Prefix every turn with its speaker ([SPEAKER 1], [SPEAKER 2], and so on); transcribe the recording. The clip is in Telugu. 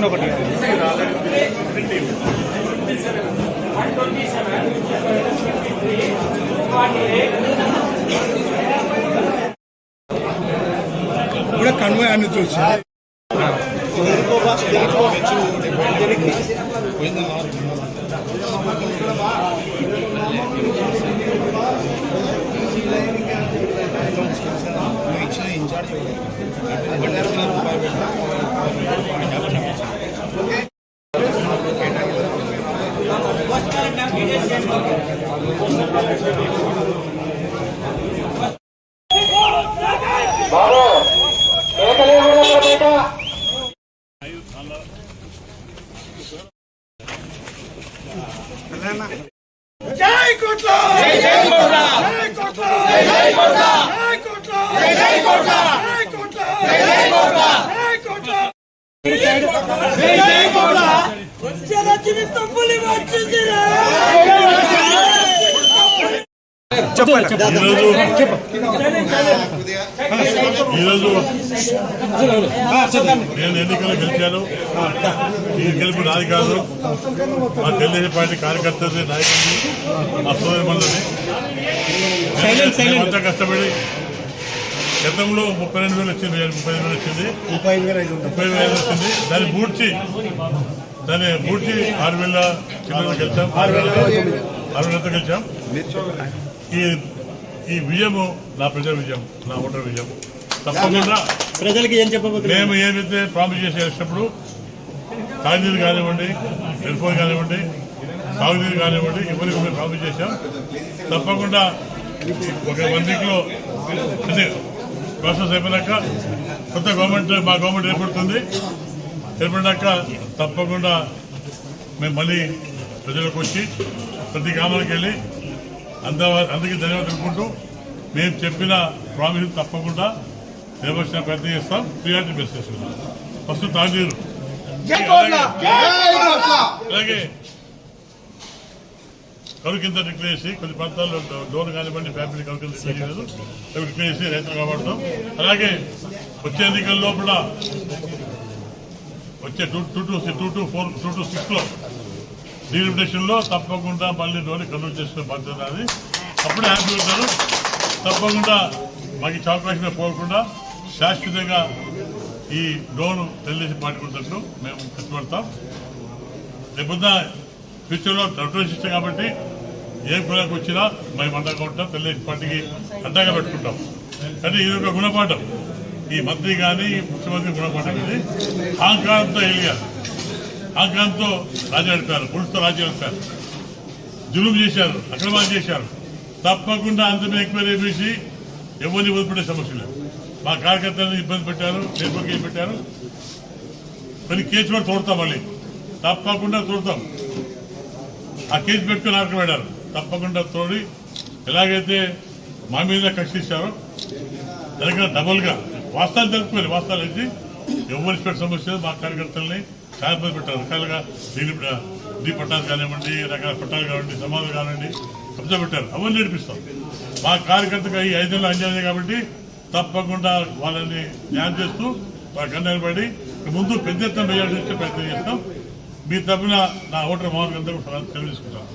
[SPEAKER 1] కాకుండా ఒకటి
[SPEAKER 2] ഇവിടെ കൺവേ
[SPEAKER 3] ആണ് ചോദിച്ചു പോയി
[SPEAKER 2] జై కోట్ల జై కోట్ల జై కోట్ల జై కోట్ల జై కోట్ల జై కోట్ల జై కోట్ల జై కోట్ల జై కోట్ల జై కోట్ల
[SPEAKER 4] వచ్చిన తప్పులు
[SPEAKER 5] ఈరోజు నేను ఎన్నికలు గెలిచాను. ఈ గెలుపు నాది కాదు. మా తెలుగుదేశం పార్టీ కార్యకర్తది నాయకుడిని మా సోదరి మండలి మేమంతా కష్టపడి గతంలో ముప్పై రెండు వేలు వచ్చింది ముప్పై ఐదు వేలు వచ్చింది.
[SPEAKER 2] ముప్పై ఐదు వేల
[SPEAKER 5] వచ్చింది. దాన్ని బూడ్చి దాన్ని బూడ్చి ఆరు వేల చిల్లర గెలిచాం. ఆరు వేల ఆరు వేలతో గెలిచాం. ఈ ఈ విజయము నా ప్రజల విజయం నా ఓటర్ విజయం. తప్పకుండా
[SPEAKER 1] ప్రజలకి ఏం చెప్పబోతున్నారు?
[SPEAKER 5] మేము ఏదైతే ప్రామిస్ చేసి వచ్చినప్పుడు తాగునీరు కానివ్వండి టెలిఫోన్ కానివ్వండి సాగునీరు కానివ్వండి ఎవరికి మేము ప్రామిస్ చేశాం. తప్పకుండా ఒక వన్ వీక్లో అన్ని ప్రాసెస్ అయిపోయినాక కొత్త గవర్నమెంట్ మా గవర్నమెంట్ ఏర్పడుతుంది. ఏర్పడినాక తప్పకుండా మేము మళ్ళీ ప్రజలకు వచ్చి ప్రతి గ్రామానికి వెళ్ళి అంద అందరికీ ధన్యవాదాలు తెలుపుకుంటూ మేము చెప్పిన ప్రామిస్ తప్పకుండా నిర్వహించిన ప్రయత్నం చేస్తాం. ప్రియారిటీ బేస్ చేసుకుంటాం ఫస్ట్ తాగునీరు అలాగే కరువు కింద డిక్లేర్ చేసి కొన్ని ప్రాంతాల్లో డోర్ కానివ్వండి ఫ్యామిలీ కరువు కింద డిక్లేర్ చేయలేదు. డిక్లేర్ చేసి రైతులు కాపాడుతాం. అలాగే వచ్చే ఎన్నికల లోపల వచ్చే two two two two two four two two సిక్స్లో డీలిమిటేషన్లో తప్పకుండా మళ్ళీ డోర్ కన్వర్ట్ చేసిన బాధ్యత అది. అప్పుడే హ్యాపీ ఉంటారు. తప్పకుండా మాకు ఇచ్చే పోకుండా శాశ్వతంగా ఈ లోను తెలుగుదేశం పాటుకుంటున్నట్టు మేము కష్టపడతాం రేపొద్దున ఫ్యూచర్లో డబ్బులు ఇస్తాం కాబట్టి ఏ కులానికి వచ్చినా మేము అండగా ఉంటాం తెలుగుదేశం పార్టీకి అండగా పెట్టుకుంటాం. కానీ ఇది ఒక గుణపాఠం. ఈ మంత్రి కానీ ముఖ్యమంత్రి గుణపాఠం ఇది. అహంకారంతో ఎలిగారు ఆగ్రహంతో రాజ్యం నడిపారు పులుసుతో రాజ్యం నడిపారు. జులుం చేశారు అక్రమాలు చేశారు. తప్పకుండా అంతిమ ఎంక్వైరీ వేసి ఎవరిని వదిలిపెట్టే సమస్య లేదు. మా కార్యకర్తలను ఇబ్బంది పెట్టారు నేర్పకి పెట్టారు. కొన్ని కేసు కూడా తోడతాం మళ్ళీ. తప్పకుండా తోడతాం. ఆ కేసు పెట్టుకుని ఆడకబడ్డారు తప్పకుండా తోడి ఎలాగైతే మా మీద కక్షిస్తారో దానికన్నా డబుల్గా వాస్తవాలు తెలుపుకోవాలి వాస్తవాలు అయితే ఎవరి సమస్య మా కార్యకర్తల్ని చాలా ఇబ్బంది పెట్టారు. రకాలుగా దీని డీ పట్టాలు కానివ్వండి రకాల పట్టాలు కానివ్వండి సమాధులు కానివ్వండి కబ్జా పెట్టారు. అవన్నీ నడిపిస్తాం మా కార్యకర్తగా ఈ ఐదేళ్ళు అంజాయి కాబట్టి తప్పకుండా వాళ్ళని న్యాయం చేస్తూ వాళ్ళ కన్నెలు పడి ముందు పెద్ద ఎత్తున మెజార్టీ ప్రయత్నం చేస్తాం. మీ తప్పున నా ఓటర్ మామూలుగా అందరూ తెలియజేసుకుంటాను